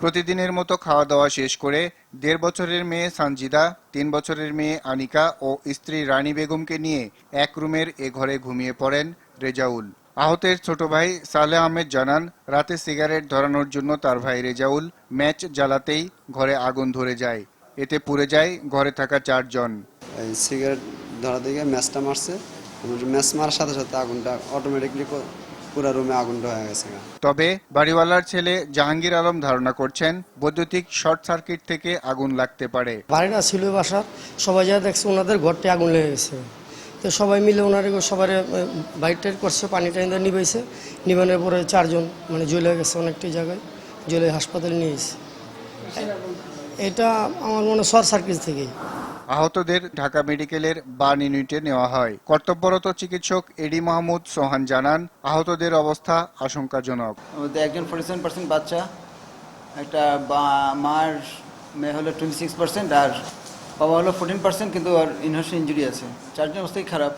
প্রতিদিনের মতো খাওয়া দাওয়া শেষ করে দেড় বছরের মেয়ে সানজিদা, তিন বছরের মেয়ে আনিকা ও স্ত্রী রানী বেগমকে নিয়ে এক রুমের এ ঘরে ঘুমিয়ে পড়েন রেজাউল। আহতের ছোট ভাই সালে আহমেদ জানান, রাতে সিগারেট ধরানোর জন্য তার ভাই রেজাউল ম্যাচ জ্বালাতেই ঘরে আগুন ধরে যায়। এতে পুড়ে যায় ঘরে থাকা চারজন। সিগারেট ধরা দিকে ম্যাচটা মারছে। ম্যাচ মারার সাথে সাথে আগুনটা অটোমেটিকলি পুরো রুমে আগুনটা হয়ে গেছে তবে বাড়িওয়ালার ছেলে জাহাঙ্গীর আলম ধারণা করছেন বৈদ্যুতিক শর্ট সার্কিট থেকে আগুন লাগতে পারে। বাড়িটা ছিল বাসার সবাই যা দেখছে ওনাদের ঘরটি আগুন লেগে গেছে। তো সবাই মিলে ওনার সবার বাইক টাইট করছে পানি টাইন দিয়ে নিবাইছে। নিবানোর পরে চারজন মানে জ্বলে গেছে অনেকটি জায়গায় জ্বলে হাসপাতালে নিয়ে গেছে। এটা আমার মনে হয় শর্ট সার্কিট থেকেই। আহতদের ঢাকা মেডিকেলের বার্ন ইউনিটে নেওয়া হয়। কর্তব্যরত চিকিৎসক এডি মাহমুদ সোহান জানান, আহতদের অবস্থা আশঙ্কাজনক। একজন ফোর্টি পার্সেন্ট বাচ্চা, একটা মার মেয়ে হলো টোয়েন্টি সিক্স পার্সেন্ট আর বাবা হলো ফোরটিন পার্সেন্ট কিন্তু আর ইনহার্সন ইঞ্জুরি আছে। চারজন অবস্থাই খারাপ।